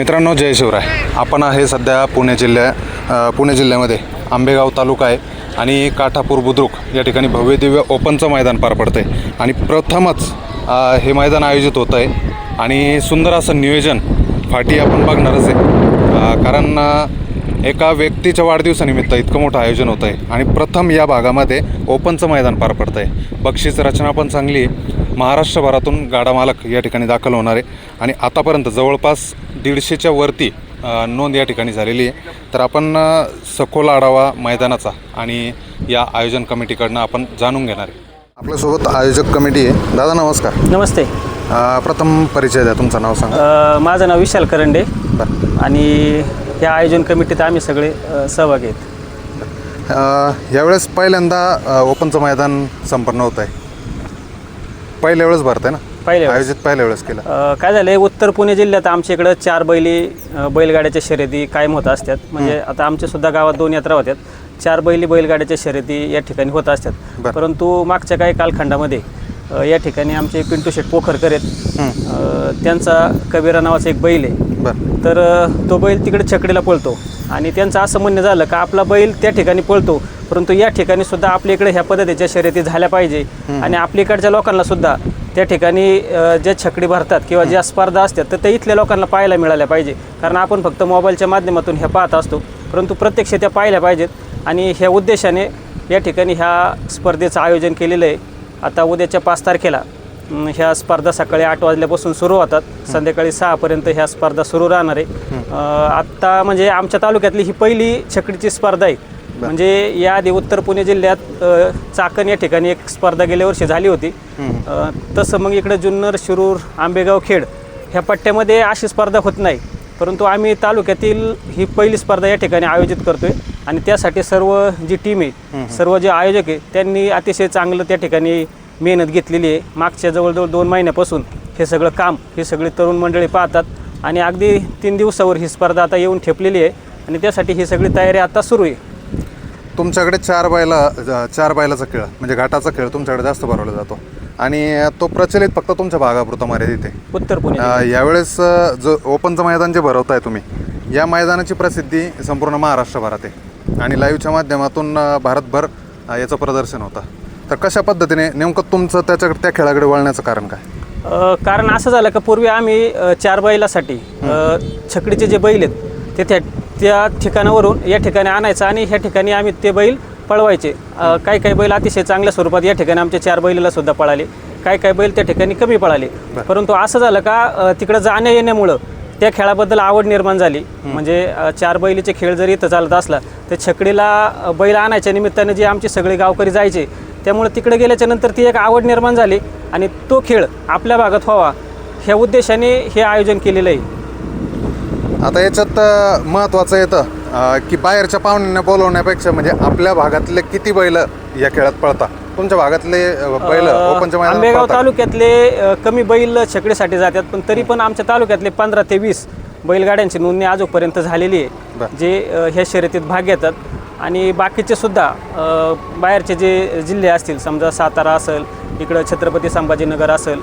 मित्रांनो जय शिवराय. आपण आहे सध्या पुणे जिल्ह्या पुणे जिल्ह्यामध्ये. आंबेगाव तालुका आहे आणि काठापूर बुद्रुक या ठिकाणी भव्य दिव्य ओपनचं मैदान पार पडतं आहे आणि प्रथमच हे मैदान आयोजित होतं आहे आणि सुंदर असं नियोजन फाटी आपण बघणारच आहे. कारण एका व्यक्तीच्या वाढदिवसानिमित्त इतकं मोठं आयोजन होतं आहे आणि प्रथम या भागामध्ये ओपनचं मैदान पार पडतं आहे बक्षीस रचना पण चांगली. आहे महाराष्ट्रभरातून गाडा मालक या ठिकाणी दाखल होणार आहे. आणि आतापर्यंत जवळपास दीडशेच्या वरती नोंद या ठिकाणी झालेली आहे. तर आपण सखोल आढावा मैदानाचा आणि या आयोजन कमिटीकडनं आपण जाणून घेणार आहे. आपल्यासोबत आयोजक कमिटी आहे. दादा नमस्कार. नमस्ते. प्रथम परिचय द्या. तुमचं नाव सांगा. माझं नाव विशाल करंडे. आणि या आयोजन कमिटीत आम्ही सगळे सहभागी आहेत. अ, यावेळेस पहिल्यांदा अ, ओपनचं मैदान संपन्न होत आहे पहिल्या वेळेस भरत आहे ना? पहिल्या वेळेस. आयोजित पहिल्या वेळेस केलं. अ, काय झालं उत्तर पुणे जिल्ह्यात आमच्या इकडं चार बैली अ, बैलगाड्याच्या शर्यती कायम होत असतात. म्हणजे आता आमच्या सुद्धा गावात दोन यात्रा होत्यात. चार बैली बैलगाड्याच्या शर्यती या ठिकाणी होत असतात. बरं. परंतु मागच्या काही कालखंडामध्ये अ, या ठिकाणी आमचे पिंटू शेठ पोखरकर आहेत. अ, त्यांचा कबीरा नावाचा एक बैल आहे. बरं. तर तो बैल तिकडे छकडीला पळतो. आणि त्यांचं असं म्हणणं झालं का आपला बैल त्या ठिकाणी पळतो परंतु या ठिकाणी सुद्धा आपल्या इकडे ह्या पद्धतीच्या शर्यती झाल्या पाहिजे. आणि आपल्या इकडच्या लोकांना सुद्धा त्या ठिकाणी ज्या छकडी भरतात किंवा ज्या स्पर्धा असतात तर त्या इथल्या लोकांना पाहायला मिळाल्या पाहिजे. कारण आपण फक्त मोबाईलच्या माध्यमातून ह्या पाहत असतो. परंतु प्रत्यक्ष त्या पाहिल्या पाहिजेत. आणि ह्या उद्देशाने या ठिकाणी ह्या स्पर्धेचं आयोजन केलेलं आहे. आता उद्याच्या पाच तारखेला ह्या स्पर्धा सकाळी आठ वाजल्यापासून सुरू होतात. संध्याकाळी सहापर्यंत ह्या स्पर्धा सुरू राहणार आहे. आत्ता म्हणजे आमच्या तालुक्यातली ही पहिली छकडीची स्पर्धा आहे. म्हणजे याआधी उत्तर पुणे जिल्ह्यात चाकण या ठिकाणी एक स्पर्धा गेल्या वर्षी झाली होती. तसं मग इकडं जुन्नर शिरूर आंबेगाव खेड ह्या पट्ट्यामध्ये अशी स्पर्धा होत नाही. परंतु आम्ही तालुक्यातील ही पहिली स्पर्धा या ठिकाणी आयोजित करतोय. आणि त्यासाठी सर्व जी टीम आहे सर्व जे आयोजक आहे त्यांनी अतिशय चांगलं त्या ठिकाणी मेहनत घेतलेली आहे. मागच्या जवळजवळ दोन महिन्यापासून हे सगळं काम ही सगळी तरुण मंडळी पाहतात आणि अगदी तीन दिवसावर ही स्पर्धा आता येऊन ठेपलेली आहे आणि त्यासाठी ही सगळी तयारी आता सुरू आहे. तुमच्याकडे चार ज- चार बैलाचा खेळ म्हणजे घाटाचा खेळ तुमच्याकडे जास्त भरवला जातो. आणि तो प्रचलित फक्त तुमच्या भागापुरता मर्यादित आहे. उत्तर पुणे. यावेळेस जो ओपनचं मैदान जे भरवताय तुम्ही या मैदानाची प्रसिद्धी संपूर्ण महाराष्ट्रभरात आहे. आणि लाईव्हच्या माध्यमातून भारतभर याचं प्रदर्शन होतं. तर कशा पद्धतीने नेमकं तुमचं त्याच्याकडे त्या खेळाकडे वळण्याचं कारण काय? अ, कारण असं झालं का पूर्वी आम्ही अ, चार बैलासाठी अ, छकडीचे जे बैल आहेत ते त्या त्या ठिकाणावरून या ठिकाणी आणायचं आणि ह्या ठिकाणी आम्ही ते बैल पळवायचे. अ, काही काही बैल अतिशय चांगल्या स्वरूपात या ठिकाणी आमचे चार बैलाला सुद्धा पळाले. काही काही बैल त्या ठिकाणी कमी पळाले. परंतु असं झालं का अ, तिकडं जाण्या येण्यामुळं त्या खेळाबद्दल आवड निर्माण झाली. म्हणजे अ, चार बैलीचे खेळ जरी इथं चालत असला तर छकडीला अ, बैल आणायच्या निमित्ताने जे आमचे सगळे गावकरी जायचे त्यामुळे तिकडे गेल्याच्यानंतर ती एक आवड निर्माण झाली आणि तो खेळ आपल्या भागात व्हावा ह्या उद्देशाने हे आयोजन केलेलं आहे आता याच्यात महत्त्वाचं येतं की बाहेरच्या पाहुण्यांना बोलवण्यापेक्षा म्हणजे आपल्या भागातले किती बैल या खेळात पळतात तुमच्या भागातले बैल आंबेगाव? तालुक्यातले कमी बैल छकडीसाठी जातात पण तरी पण आमच्या तालुक्यातले पंधरा ते वीस बैलगाड्यांची नोंदणी आजोपर्यंत झालेली आहे. जे ह्या शर्यतीत भाग घेतात आणि बाकीचे सुद्धा बाहेरचे जे जिल्हे असतील समजा सातारा असेल इकडं छत्रपती संभाजीनगर असेल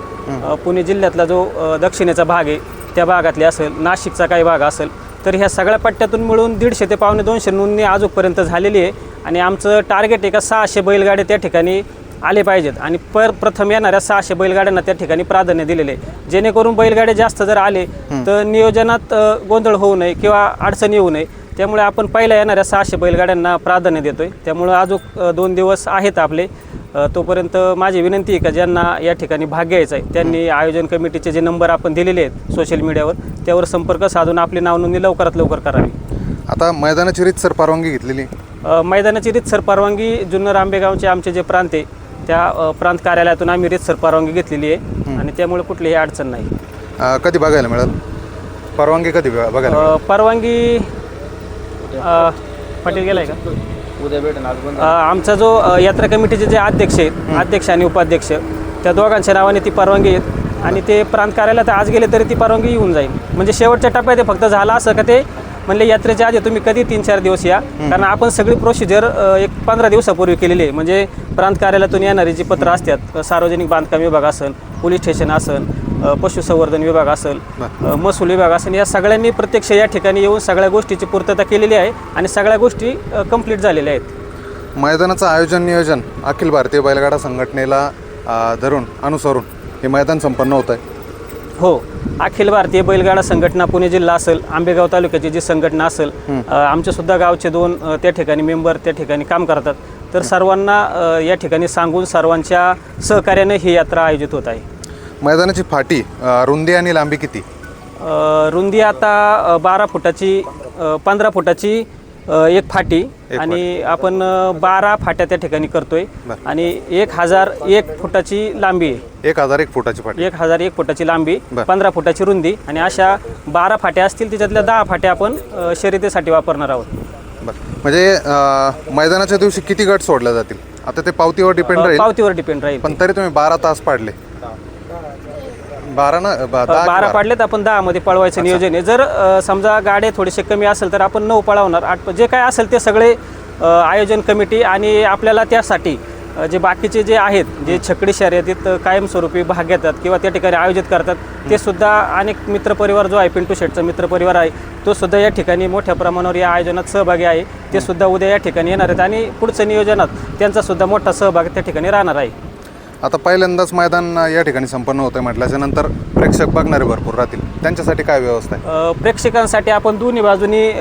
पुणे जिल्ह्यातला जो दक्षिणेचा भाग आहे त्या भागातले असेल नाशिकचा काही भाग असेल तर ह्या सगळ्या पट्ट्यातून मिळून दीडशे ते पावणे दोनशे नोंदणी आजूपर्यंत झालेली आहे. आणि आमचं टार्गेट आहे का सहाशे बैलगाड्या त्या ठिकाणी आले पाहिजेत. आणि पर प्रथम येणाऱ्या सहाशे बैलगाड्यांना त्या ठिकाणी प्राधान्य दिलेले आहे. जेणेकरून बैलगाड्या जास्त जर आले तर नियोजनात गोंधळ होऊ नये किंवा अडचण येऊ नये. त्यामुळे आपण पहिल्या येणाऱ्या सहाशे बैलगाड्यांना प्राधान्य देतोय. त्यामुळे अजून दोन दिवस आहेत आपले. तोपर्यंत माझी विनंती आहे का ज्यांना या ठिकाणी भाग घ्यायचा आहे त्यांनी आयोजन कमिटीचे जे नंबर आपण दिलेले आहेत सोशल मीडियावर त्यावर संपर्क साधून आपली नाव नोंदणी लवकरात लवकर करावी. आता मैदानाची रीतसर परवानगी घेतलेली. मैदानाची रीतसर परवानगी जुन्नर आंबेगावचे आमचे जे प्रांत आहे त्या प्रांत कार्यालयातून आम्ही रीतसर परवानगी घेतलेली आहे. आणि त्यामुळे कुठलीही अडचण नाही. कधी बघायला मिळेल? परवानगी कधी बघ- बघायला परवानगी पाटील गेलाय का? उद्या अ, आमचा जो अ, यात्रा कमिटीचे जे अध्यक्ष आहेत अध्यक्ष आणि उपाध्यक्ष त्या दोघांच्या नावाने ती परवानगी आहेत. आणि ते प्रांत कार्यालयात आज गेले तरी ती परवानगी येऊन जाईल. म्हणजे शेवटच्या टप्प्यात हे फक्त झालं असं का ते म्हणले यात्रेच्या आधी तुम्ही कधी तीन चार दिवस या? कारण आपण सगळी प्रोसिजर एक पंधरा दिवसापूर्वी केलेली आहे. म्हणजे प्रांत कार्यालयातून येणारी जी पत्र असतात सार्वजनिक बांधकाम विभाग असेल पोलीस स्टेशन असेल पशुसंवर्धन विभाग असेल महसूल विभाग असेल या सगळ्यांनी प्रत्यक्ष या ठिकाणी येऊन सगळ्या गोष्टीची पूर्तता केलेली आहे आणि सगळ्या गोष्टी कंप्लीट झालेल्या आहेत. मैदानाचं आयोजन नियोजन अखिल भारतीय बैलगाडा संघटनेला धरून अनुसरून हे मैदान संपन्न होत आहे. हो अखिल भारतीय बैलगाडा संघटना पुणे जिल्हा असेल आंबेगाव तालुक्याची जी संघटना असेल अ, आमच्या सुद्धा गावचे दोन त्या ठिकाणी मेंबर त्या ठिकाणी काम करतात. तर सर्वांना या ठिकाणी सांगून सर्वांच्या सहकार्याने ही यात्रा आयोजित होत आहे. मैदानाची फाटी रुंदी आणि लांबी किती? रुंदी आता बारा फुटाची पंधरा फुटाची एक फाटी. आणि आपण बारा फाट्या त्या ठिकाणी करतोय. आणि एक हजार एक फुटाची लांबी एक हजार एक फुटाची फाटी. एक हजार एक फुटाची लांबी. पंधरा फुटाची रुंदी. आणि अशा बारा फाट्या असतील त्याच्यातल्या दहा फाट्या आपण शर्यतीसाठी वापरणार आहोत. म्हणजे मैदानाच्या दिवशी किती गट सोडले जातील? आता ते पावतीवर डिपेंड राहील. पावतीवर डिपेंड राहील. पण तरी तुम्ही बारा तास पाडले. बारा ना बा- दहा की बारा पाडले तर आपण दहा मध्ये पळवायचं नियोजन आहे. जर अ, समजा गाड्या थोडेसे कमी असेल तर आपण नऊ पळवणार आठ जे काय असेल ते सगळे अ, आयोजन कमिटी आणि आपल्याला त्यासाठी अ, जे बाकीचे जे आहेत जे छकडी शर्यतीत कायमस्वरूपी भाग घेतात किंवा त्या ठिकाणी आयोजित करतात. ते सुद्धा अनेक मित्रपरिवार जो आहे पिंटू शेटचा मित्रपरिवार आहे तो सुद्धा या ठिकाणी मोठ्या प्रमाणावर या आयोजनात सहभागी आहे. ते सुद्धा उद्या या ठिकाणी येणार आहेत आणि पुढचं नियोजनात त्यांचा सुद्धा मोठा सहभाग त्या ठिकाणी राहणार आहे. आता पहिल्यांदाच मैदान या ठिकाणी संपन्न होतं म्हटल्याच्या नंतर प्रेक्षक बघणारे भरपूर राहतील. त्यांच्यासाठी काय व्यवस्था आहे? अ, प्रेक्षकांसाठी आपण दोन्ही बाजूनी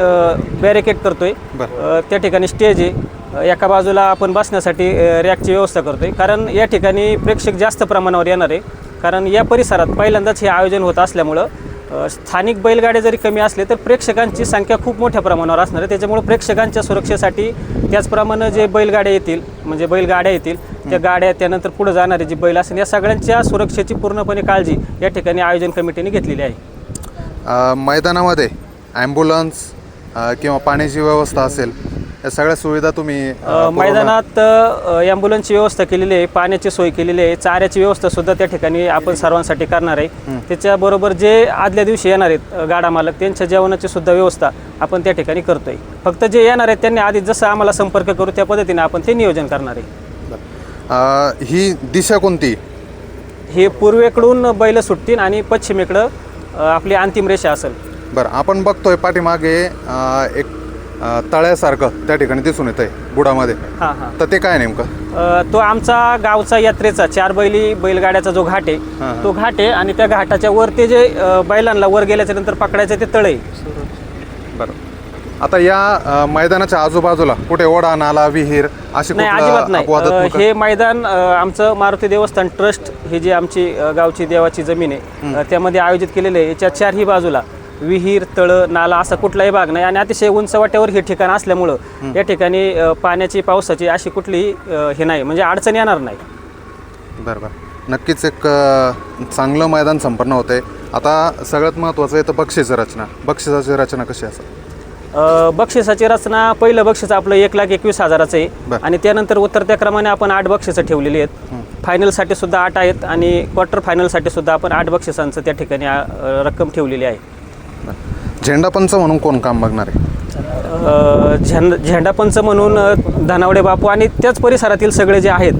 बॅरिकेड करतोय. अ, त्या ठिकाणी स्टेज आहे. अ, एका बाजूला आपण बसण्यासाठी अ, रॅकची व्यवस्था करतोय. कारण या ठिकाणी प्रेक्षक जास्त प्रमाणावर येणार आहे. कारण या परिसरात पहिल्यांदाच हे आयोजन होत असल्यामुळं अ, स्थानिक बैलगाड्या जरी कमी असले तर प्रेक्षकांची संख्या खूप मोठ्या प्रमाणावर असणार आहे. त्याच्यामुळे प्रेक्षकांच्या सुरक्षेसाठी त्याचप्रमाणे जे बैलगाड्या येतील म्हणजे बैलगाड्या येतील त्या गाड्या त्यानंतर पुढे जाणारे जी बैल असेल या सगळ्यांच्या सुरक्षेची पूर्णपणे काळजी या ठिकाणी आयोजन कमिटीने घेतलेली आहे. मैदानामध्ये ॲम्ब्युलन्स किंवा पाण्याची व्यवस्था असेल या सगळ्या सुविधा तुम्ही? मैदानात ॲम्ब्युलन्सची व्यवस्था केलेली आहे पाण्याची सोय केलेली आहे चाऱ्याची व्यवस्था सुद्धा त्या ठिकाणी आपण सर्वांसाठी करणार आहे. त्याच्याबरोबर जे आदल्या दिवशी येणार आहेत गाडा मालक त्यांच्या जेवणाची सुद्धा व्यवस्था आपण त्या ठिकाणी करतोय. फक्त जे येणार आहेत त्यांनी आधी जसं आम्हाला संपर्क करू त्या पद्धतीने आपण ते नियोजन करणार आहे. अ, ही दिशा कोणती? हे पूर्वेकडून बैल सुटतील आणि पश्चिमेकडं अ, आपली अंतिम रेषा असेल. बरं आपण बघतोय पाठीमागे अ, एक अ, तळ्यासारखं त्या ठिकाणी दिसून येत आहे बुडामध्ये. हां हां. तर ते काय नेमकं? अ, तो आमचा गावचा यात्रेचा चार बैली बैलगाड्याचा जो घाट हां, आहे. तो घाट आहे आणि त्या घाटाच्या वर ते जे अ, बैलांना वर गेल्याच्यानंतर पकडायचं ते तळ बरं. आता या अ, मैदानाच्या आजूबाजूला कुठे ओढा नाला विहीर अशी नाही कुठलं अजिबात नाही. अपवादात्मक- अ, हे मैदान अ, आमचं मारुती देवस्थान ट्रस्ट ही जी आमची अ, गावची देवाची जमीन आहे अ, त्यामध्ये आयोजित केलेले आहे. याच्या चारही बाजूला विहीर तळं नाला असा कुठलाही भाग नाही. आणि अतिशय उंच वाट्यावर हे ठिकाण असल्यामुळं या ठिकाणी अ, पाण्याची पावसाची अशी कुठलीही अ, हे नाही. म्हणजे अडचण येणार नाही. बरं बरं नक्कीच एक अ, चांगलं मैदान संपन्न होते आता सगळ्यात महत्त्वाचं आहे तर बक्षीस रचना. बक्षिसाची रचना कशी असेल? अ, बक्षिसाची रचना पहिलं बक्षीस आपलं एक लाख एकवीस हजाराचं आहे. बरं. आणि त्यानंतर उतरत्या क्रमाने आपण आठ बक्षिसं ठेवलेली आहेत. फायनलसाठी सुद्धा आठ आहेत आणि क्वार्टर फायनलसाठी सुद्धा आपण आठ बक्षिसांचं त्या ठिकाणी अ, रक्कम ठेवलेली आहे. झेंडापंच म्हणून कोण काम बघणार आहे? अ, झेंड झेंडापंच म्हणून अ, धनावडे बापू आणि त्याच परिसरातील सगळे जे आहेत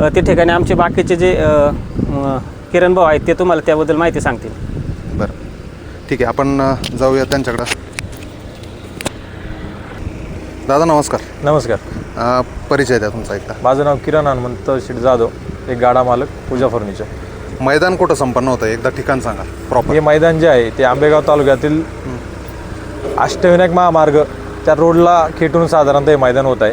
अ, ते ठिकाणी आमचे बाकीचे जे अ, अ, किरण भाऊ आहेत ते तुम्हाला त्याबद्दल माहिती सांगतील. बरं. ठीक आहे आपण अ, जाऊया त्यांच्याकडं. दादा नमस्कार. नमस्कार. अ, परिचय द्या तुमचा एकदा. माझं नाव किरण हनुमंत शेठ जाधव एक गाडा मालक पूजा फर्निचर. मैदान कुठं संपन्न होतं? एकदा ठिकाण सांगा प्रॉपर हे मैदान जे आहे ते आंबेगाव तालुक्यातील अष्टविनायक महामार्ग त्या रोडला खेटून साधारणतः हे मैदान होत आहे.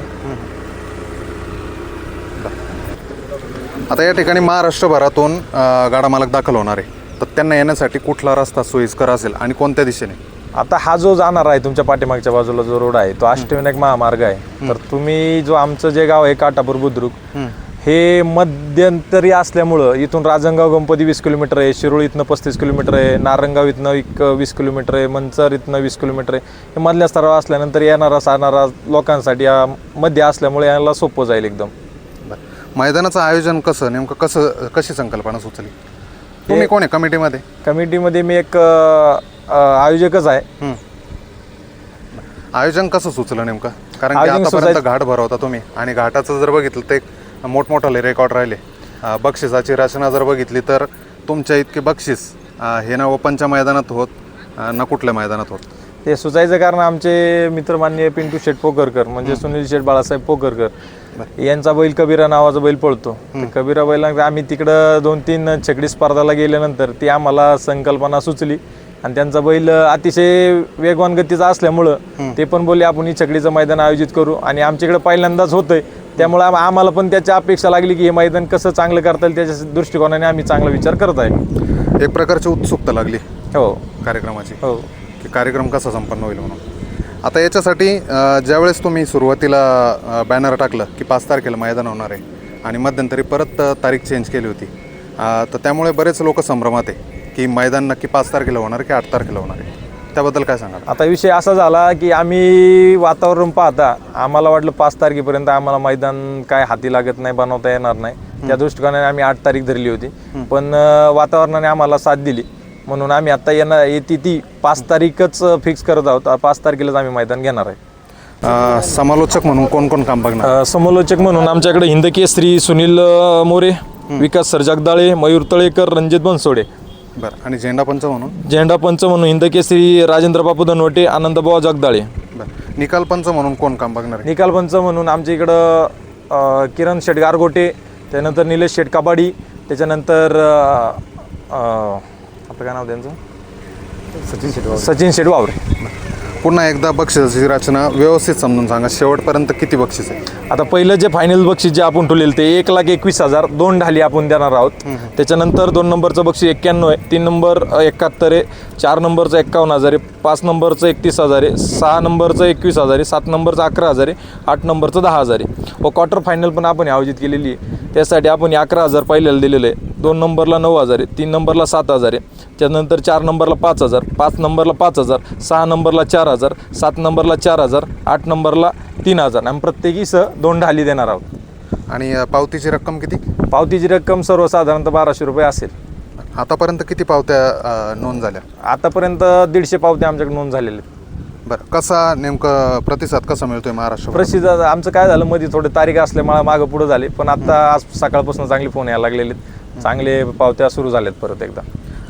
आता या ठिकाणी महाराष्ट्रभरातून अ, गाडा मालक दाखल होणार आहे. तर त्यांना येण्यासाठी कुठला रस्ता सोयीस्कर असेल आणि कोणत्या दिशेने? आता हा जो जाणार आहे तुमच्या पाठीमागच्या बाजूला जो रोड आहे तो अष्टविनायक महामार्ग आहे. तर तुम्ही जो आमचं जे गाव आहे काटापूर बुद्रुक हे मध्यंतरी असल्यामुळं इथून राजनगाव गणपती वीस किलोमीटर आहे शिरोळ इथनं पस्तीस किलोमीटर आहे नारंगाव इथनं एक वीस किलोमीटर आहे मंचर इथनं वीस किलोमीटर आहे. हे मधल्या स्तरावर असल्यानंतर येणारा जाणारा लोकांसाठी या मध्ये असल्यामुळे याला सोपं जाईल एकदम. मैदानाचं आयोजन कसं नेमकं कसं कशी संकल्पना सुचली? तुम्ही कोण आहे? कमिटीमध्ये? कमिटीमध्ये मी एक अ, आयोजकच आहे. आयोजन कसं सुचलं नेमकं? कारण की आयोजन आतापर्यंत सुचायचं- घाट भरवता तुम्ही. आणि घाटाचं जर बघितलं ते एक मोठमोठाले रेकॉर्ड राहिले. अं, बक्षिसाची रचना जर बघितली तर तुमच्या इतके बक्षीस अ, हे ना ओपनच्या मैदानात होत अ, ना कुठल्या मैदानात होत? ते सुचायचं कारण आमचे मित्रमान्य पिंटू शेठ पोकरकर म्हणजे सुनील शेठ बाळासाहेब पोकरकर यांचा बैल कबीरा नावाचा बैल पळतो. ते कबीरा बैला आम्ही तिकडं दोन तीन छकडी स्पर्धाला गेल्यानंतर ती आम्हाला संकल्पना सुचली. आणि त्यांचा बैल अतिशय वेगवान गतीचा असल्यामुळं ते पण बोलले आपण ही छकडीचं मैदान आयोजित करू. आणि आमच्याकडे पहिल्यांदाच होतंय. त्यामुळे आम- आम्हाला पण त्याची अपेक्षा लागली की हे मैदान कसं चांगलं करता येईल त्याच्या दृष्टिकोनाने आम्ही चांगला विचार करत आहे. एक प्रकारची उत्सुकता लागली हो. कार्यक्रमाची. हो. की कार्यक्रम कसा संपन्न होईल म्हणून. आता याच्यासाठी ज्यावेळेस तुम्ही सुरुवातीला बॅनर टाकलं की पाच तारखेला मैदान होणार आहे आणि मध्यंतरी परत तारीख चेंज केली होती तर त्यामुळे बरेच लोक संभ्रमात आहे. की मैदान नक्की पाच तारखेला होणार की आठ तारखेला होणार आहे? त्याबद्दल काय सांगाल? आता विषय असा झाला की आम्ही वातावरण पाहता आम्हाला वाटलं पाच तारखेपर्यंत आम्हाला मैदान काय हाती लागत नाही बनवता येणार नाही. त्या दृष्टिकोनाने आम्ही आठ तारीख धरली होती. पण वातावरणाने आम्हाला साथ दिली. म्हणून आम्ही आता येणार येते ती पाच तारीखच फिक्स करत आहोत. पाच तारखेलाच आम्ही मैदान घेणार आहे. समालोचक म्हणून कोण कोण काम बघणार? समोलोचक म्हणून आमच्याकडे हिंदकेसरी सुनील अं, मोरे विकास सर जगदाळे मयूर तळेकर रणजित बनसोडे. बरं. आणि झेंडा पंच म्हणून? झेंडा पंच म्हणून हिंदकेसरी राजेंद्र बापू धनवटे आनंदबाबा जगदाळे. बरं. निकाल पंच म्हणून कोण काम बघणार आहे? निकाल पंच म्हणून आमच्या इकडं अ, किरण शेट गारगोटे त्यानंतर निलेश शेट कबाडी त्याच्यानंतर अ, अ, आपलं काय नाव त्यांचं? सचिन शेट सचिन शेट वावरे पुन्हा एकदा बक्षिसाची रचना व्यवस्थित समजून सांगा शेवटपर्यंत किती बक्षीस आहे? आता पहिलं जे फायनल बक्षीस जे आपण ठेवलेलं ते एक लाख एकवीस हजार दोन ढाली आपण देणार आहोत. त्याच्यानंतर दोन नंबरचं बक्षीस एक्क्याण्णव आहे तीन नंबर एकाहत्तर आहे चार नंबरचं एक्कावन्न हजार आहे पाच नंबरचं एकतीस हजार आहे सहा नंबरचं एकवीस हजार आहे सात नंबरचं अकरा हजार आहे आठ नंबरचं दहा हजार आहे. व क्वार्टर फायनल पण आपण आयोजित केलेली आहे. त्यासाठी आपण अकरा हजार पहिल्याला दिलेलं आहे. दोन नंबरला नऊ हजार आहे तीन नंबरला सात हजार आहे. त्यानंतर चार नंबरला पाच हजार पाच नंबरला पाच हजार सहा नंबरला चार हजार सात नंबरला चार हजार आठ नंबरला तीन हजार. आणि प्रत्येकी सह दोन ढाली देणार आहोत. आणि पावतीची रक्कम किती? पावतीची रक्कम सर्वसाधारणतः बाराशे रुपये असेल. आतापर्यंत किती पावत्या नोंद झाल्या? आतापर्यंत दीडशे पावत्या आमच्याकडे नोंद झालेले आहेत. बरं कसा नेमकं प्रतिसाद कसा मिळतोय महाराष्ट्र प्रसिद्ध आमचं काय झालं मध्ये थोडे तारीख असल्यामुळे मागं पुढं झाले पण आता आज सकाळपासून चांगले फोन यायला लागलेले. चांगले पावत्या सुरू झाल्यात परत एकदा.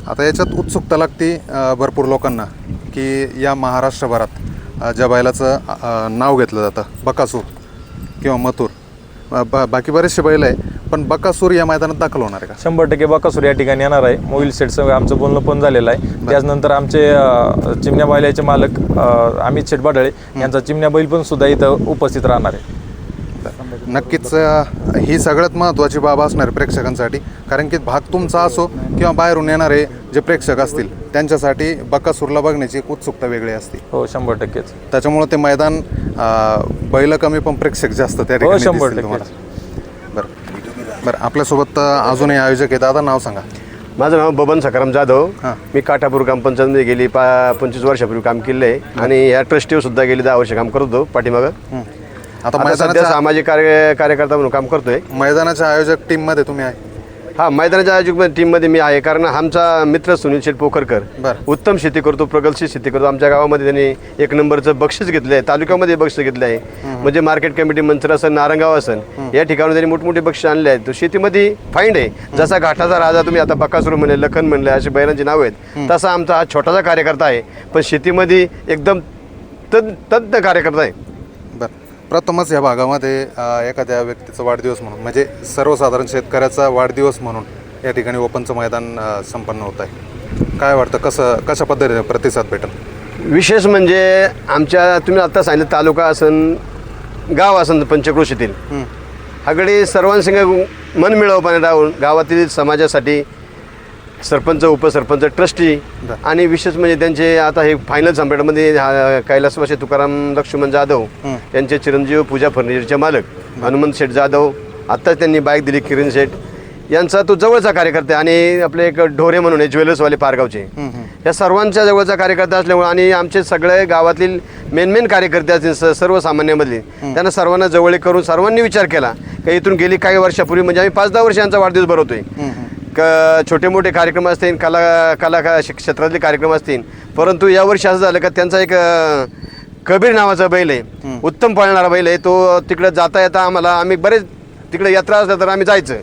आता याच्यात उत्सुकता लागते भरपूर लोकांना की या महाराष्ट्रभरात ज्या बैलाचं नाव घेतलं जातं बकासूर किंवा मथुर. ब बाकी बरेचसे बैल आहे पण बकासूर या मैदानात दाखल होणार आहे का? शंभर टक्के बकासूर या ठिकाणी येणार आहे. मोबाईल सेटचं आमचं बोलणं पण झालेलं आहे. त्याचनंतर आमचे चिमण्या बैलाचे मालक अमित शेठ बडाळे यांचा चिमण्या बैल पण सुद्धा इथं उपस्थित राहणार आहे. नक्कीच अ, ही सगळ्यात महत्त्वाची बाब असणार आहे प्रेक्षकांसाठी. कारण की भाग तुमचा असो किंवा बाहेरून येणारे जे प्रेक्षक असतील त्यांच्यासाठी बकासूरला बघण्याची एक उत्सुकता वेगळी असते. हो शंभर टक्केच. त्याच्यामुळे ते मैदान अ, बैल कमी पण प्रेक्षक जास्त त्या ठिकाणी हो, शंभर दिसतील टक्के. तुम्हाला. बरं. बरं आपल्यासोबत अ, अजूनही आयोजक आहे दादा नाव सांगा. माझं नाव बबन सकाराम जाधव. हां. मी काठापूर ग्रामपंचायतमध्ये गेली पा पंचवीस वर्षापूर्वी काम केलं आहे. आणि या ट्रस्टीवर सुद्धा गेली दहा वर्ष काम करत होतो पाठीमागं. हं. आता आता सध्या मैदानाच्या सामाजिक कार्य कार्यकर्ता म्हणून काम करतोय. मैदानाच्या आयोजक टीममध्ये तुम्ही आहे. हा मैदानाच्या आयोजक टीममध्ये मी आहे कारण आमचा मित्र सुनील शेठ पोखरकर बरं. उत्तम शेती करतो प्रगतशील शेती करतो. आमच्या गावामध्ये त्यांनी एक नंबरचं बक्षीस घेतलं आहे तालुक्यामध्ये बक्षीस घेतलं आहे म्हणजे मार्केट कमिटी मंत्र असन नारंगाव असन या ठिकाणी त्यांनी मोठमोठे बक्षीस आणले आहेत. तो शेतीमध्ये फाईंड आहे. जसा घाटाचा राजा तुम्ही आता बकासूर म्हणले लखन म्हणले अशी बैलांची नाव आहेत. तसा आमचा हा छोटासा कार्यकर्ता आहे. पण शेतीमध्ये एकदम तज्ञ तज्ञ कार्यकर्ता आहे. प्रथमच या भागामध्ये एखाद्या व्यक्तीचा वाढदिवस म्हणून म्हणजे सर्वसाधारण शेतकऱ्याचा वाढदिवस म्हणून या ठिकाणी ओपनचं मैदान संपन्न होत आहे. काय वाटतं कसं कशा पद्धतीने प्रतिसाद भेटेल? विशेष म्हणजे आमच्या तुम्ही आता सांगितलं तालुका असन गाव असन पंचक्रोशीतील. हाकडे सर्वांसंग मन मिळवपणे राहून गावातील समाजासाठी सरपंच उपसरपंच ट्रस्टी आणि विशेष म्हणजे त्यांचे आता हे फायनल संपेटमध्ये हा कैलासवासी तुकाराम लक्ष्मण जाधव त्यांचे चिरंजीव पूजा फर्निचरचे मालक हनुमंत शेठ जाधव आत्ताच त्यांनी बाईक दिली किरण शेठ. यांचा तो जवळचा कार्यकर्ता आणि आपले एक ढोरे म्हणून आहे ज्वेलर्सवाले पारगावचे. या सर्वांच्या जवळचा कार्यकर्ता असल्यामुळे आणि आमचे सगळे गावातील मेन मेन कार्यकर्ते असतील स- सर्वसामान्यामधले त्यांना सर्वांना जवळ करून सर्वांनी विचार केला का इथून गेली काही वर्षापूर्वी म्हणजे आम्ही पाच दहा वर्षांचा वाढदिवस भरवतोय. क छोटे मोठे कार्यक्रम असतील कला कला का- क्षेत्रातले कार्यक्रम असतील. परंतु यावर्षी असं झालं का त्यांचा एक कबीर नावाचा बैल आहे. उत्तम पळणारा बैल आहे. तो तिकडे जाता येता आम्हाला आम्ही बरेच तिकडे यात्रा असल्या तर आम्ही जायचं.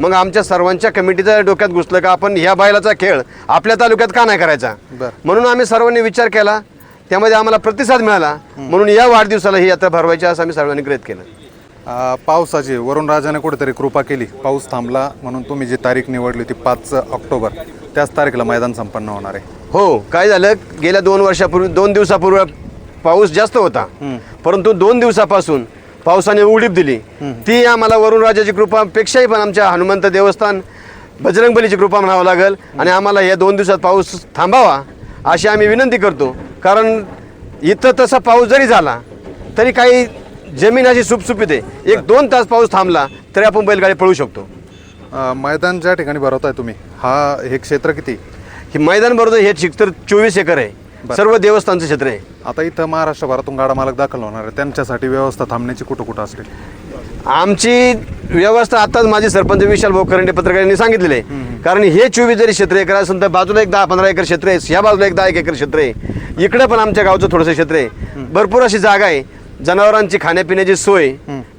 मग आमच्या सर्वांच्या कमिटीच्या डोक्यात घुसलं का आपण ह्या बैलाचा खेळ आपल्या तालुक्यात का नाही करायचा. म्हणून आम्ही सर्वांनी विचार केला. त्यामध्ये आम्हाला प्रतिसाद मिळाला. म्हणून या वाढदिवसाला ही यात्रा भरवायची असं आम्ही सर्वांनी ग्रहित केलं. पावसाची वरुण राजाने कुठेतरी कृपा केली. पाऊस थांबला म्हणून तुम्ही जी तारीख निवडली होती पाच ऑक्टोबर. त्याच तारीखला मैदान संपन्न होणार आहे. हो काय झालं? गेल्या दोन वर्षापूर्वी दोन दिवसापूर्वी पाऊस जास्त होता. परंतु दोन दिवसापासून पावसाने उडीप दिली. ती आम्हाला वरुण राजाची कृपापेक्षाही पण आमच्या हनुमंत देवस्थान बजरंगबलीची कृपा म्हणावं लागेल. आणि आम्हाला या दोन दिवसात पाऊस थांबावा अशी आम्ही विनंती करतो. कारण इथं तसा पाऊस जरी झाला तरी काही जमीन अशी सुपसुपीत आहे. एक दोन तास पाऊस थांबला तरी आपण बैलगाडी पळू शकतो. अ, मैदान ज्या ठिकाणी भरवताय तुम्ही हा हे क्षेत्र किती? हे मैदान बरोबर हे क्षेत्र चोवीस एकर आहे. सर्व देवस्थानचं क्षेत्र आहे. आता इथं महाराष्ट्रभरातून गाडा मालक दाखल होणार आहे. त्यांच्यासाठी व्यवस्था थांबण्याची कुठं कुठं असते आमची व्यवस्था आताच माझे सरपंच विशाल भोकरंडे पत्रकारांनी सांगितलेले आहे. कारण हे चोवीस जरी क्षेत्र एकर असेल तर बाजूला एक दहा पंधरा एकर क्षेत्र आहे. ह्या बाजूला एक दहा एक एकर क्षेत्र आहे. इकडे पण आमच्या गावचं थोडंसं क्षेत्र आहे. भरपूर अशी जागा आहे. जनावरांची खाण्यापिण्याची सोय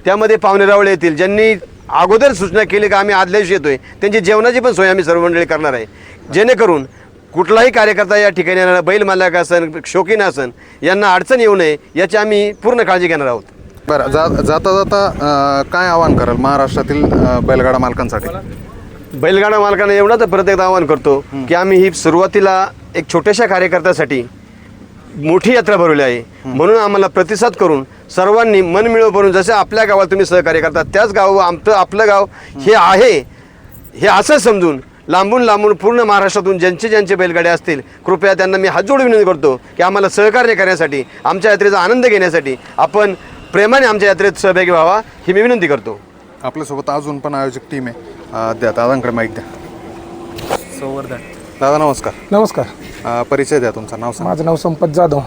त्यामध्ये पाहुणे रावळे येतील. ज्यांनी अगोदर सूचना केली का आम्ही आदल्या दिवशी येतोय त्यांची जेवणाची पण सोय आम्ही सर्व मंडळी करणार आहे. जेणेकरून कुठलाही कार्यकर्ता या ठिकाणी येणारा बैल मालक असन शौकीन असन यांना अडचण येऊ नये याची आम्ही पूर्ण काळजी घेणार आहोत. बरं जा जाता जाता काय आवाहन कराल महाराष्ट्रातील बैलगाडा मालकांसाठी? बैलगाडा मालकांना एवढंच परत एकदा आवाहन करतो की आम्ही ही सुरुवातीला एक छोट्याशा कार्यकर्त्यासाठी मोठी यात्रा भरवली आहे. म्हणून आम्हाला प्रतिसाद करून सर्वांनी मन मिळव करून जसे आपल्या गावात तुम्ही सहकार्य करता त्याच गाव आमचं आपलं गाव हे आहे. हे असं समजून लांबून लांबून पूर्ण महाराष्ट्रातून ज्यांचे ज्यांचे बैलगाड्या असतील कृपया त्यांना मी हात जोडून विनंती करतो की आम्हाला सहकार्य करण्यासाठी आमच्या यात्रेचा आनंद घेण्यासाठी आपण प्रेमाने आमच्या यात्रेत सहभागी व्हावा ही मी विनंती करतो. आपल्यासोबत अजून पण आयोजक टीम आहे. द्या दादांकडे माहीत द्या. संवर्धन. दादा नमस्कार. नमस्कार. अ, परिचय द्या तुमचं नाव सांगा. माझं नाव संपत जाधव.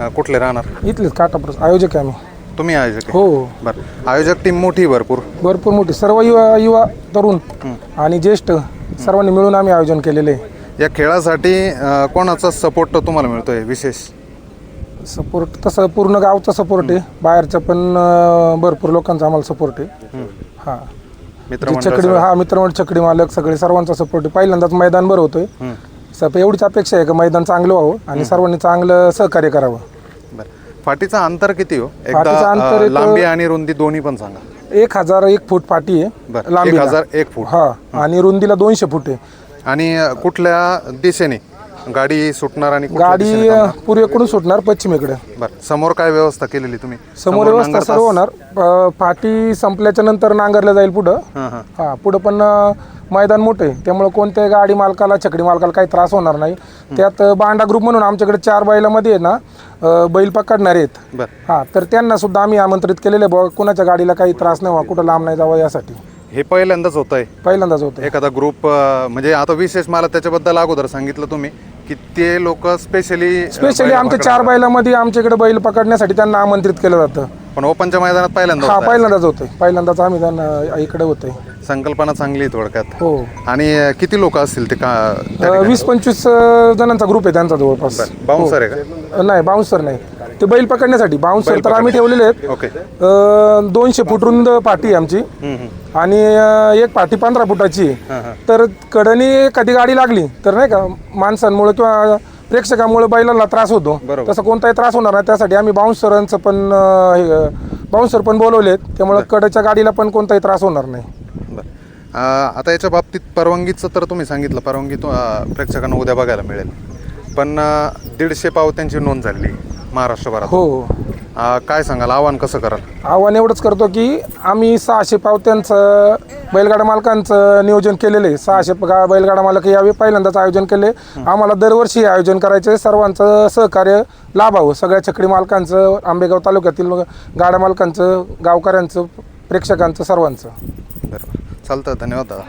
अ, कुठले राहणार? इथलेच काटापूर आयोजक आहे आम्ही. तुम्ही आयोजक आहे? हो. बरं. आयोजक टीम मोठी आहे भरपूर. भरपूर मोठी. सर्व युवा युवा तरुण आणि ज्येष्ठ सर्वांनी मिळून आम्ही आयोजन केलेले आहे. या खेळासाठी अ, कोणाचा सपोर्ट तुम्हाला मिळतोय विशेष? सपोर्ट तसं पूर्ण गावचा सपोर्ट आहे. बाहेरचा पण अं, भरपूर लोकांचा आम्हाला सपोर्ट आहे. हां. मित्रमंडळ हा मित्रमंडळ छकडी मालक सगळे सर्वांचा सपोर्ट पहिल्यांदाच मैदान भरवतोय सप एवढीच अपेक्षा आहे का मैदान चांगलं व्हावं आणि सर्वांनी चांगलं सहकार्य करावं. बरं. फाटीचा अंतर किती हो? फाटीचं अंतर लांबी आणि रुंदी दोन्ही पण सांगा. एक हजार एक फूट बरं, आहे. एक हजार एक फूट. हा आणि रुंदीला दोनशे फूट आहे. आणि कुठल्या दिशेने? गाडी सुटणार आणि कुठल्या गाडी दिशेने थांबणार? पूर्वेकडून सुटणार? पश्चिमेकडे. बरं. समोर काय व्यवस्था केलेली तुम्ही? समोर व्यवस्था सर्व? होणार. प- पाटी संपल्याच्या नंतर नांगरलं जाईल पुढं. हां हां. हा पुढं पण अं, मैदान मोठं आहे. त्यामुळे कोणत्याही गाडी मालकाला छकडी मालकाला काही त्रास होणार नाही. त्यात अं, बांडा ग्रुप म्हणून आमच्याकडे चार बैलामध्ये आहे ना अं, बैल पकडणारे आहेत. बरं. हा तर त्यांना सुद्धा आम्ही आमंत्रित केलेले बुवा कोणाच्या गाडीला काही त्रास नाही व्हावा कुठं लांब नाही जावं यासाठी. हे पहिल्यांदाच होत आहे पहिल्यांदाच होतं एखादा ग्रुप म्हणजे आता विशेष मला त्याच्याबद्दल अगोदर सांगितलं तुम्ही. की ते लोक स्पेशली स्पेशली आमच्या चार बैलामध्ये आमच्याकडे बैल पकडण्यासाठी त्यांना आमंत्रित केलं जातं. पण ओपनच्या मैदानात पहिल्यांदा हा होत. पहिल्यांदाच होतंय. पहिल्यांदाच आम्ही त्यांना इकडे होतोय. संकल्पना चांगली आहे थोडक्यात. हो. आणि किती लोक असतील ते का अ? वीस पंचवीस अ, जणांचा ग्रुप आहे त्यांचा जवळपास. बाउन्सर आहे का? अ, नाही बाउन्सर नाही. ते बैल पकडण्यासाठी बाउन्सर तर आम्ही ठेवलेले आहेत. ओके. अ, दोनशे फूट रुंद पाटी आहे आमची. आणि अ, एक पाटी पंधरा फुटाची आहे. तर कडनी कधी गाडी लागली तर नाही का माणसांमुळे किंवा प्रेक्षकांमुळे बैलांना त्रास होतो. बरोबर. तसं कोणताही त्रास होणार नाही. त्यासाठी आम्ही बाउन्सरांचं पण अ, हे बाउन्सर पण बोलवलेत. त्यामुळे कडच्या गाडीला पण कोणताही त्रास होणार नाही. बरं. अ, आता याच्या बाबतीत परवानगीचं तर तुम्ही सांगितलं. परवानगी तो अ, प्रेक्षकांना उद्या बघायला मिळेल. पण अ, दीडशे पावत्यांची नोंद झाली. महाराष्ट्रभरात हो. अ, काय सांगाल? आव्हान कसं कराल? आव्हान एवढंच करतो की आम्ही सहाशे पावत्यांचं बैलगाडा मालकांचं नियोजन केलेलं आहे. सहाशे गा- बैलगाडा मालक यावे पहिल्यांदाच आयोजन केले आम्हाला दरवर्षी हे आयोजन करायचे सर्वांचं सहकार्य लाभावं. सगळ्या छकडी मालकांचं आंबेगाव तालुक्यातील गाड्या मालकांचं गावकऱ्यांचं प्रेक्षकांचं सर्वांचं. बरं. चालतं धन्यवाद दादा.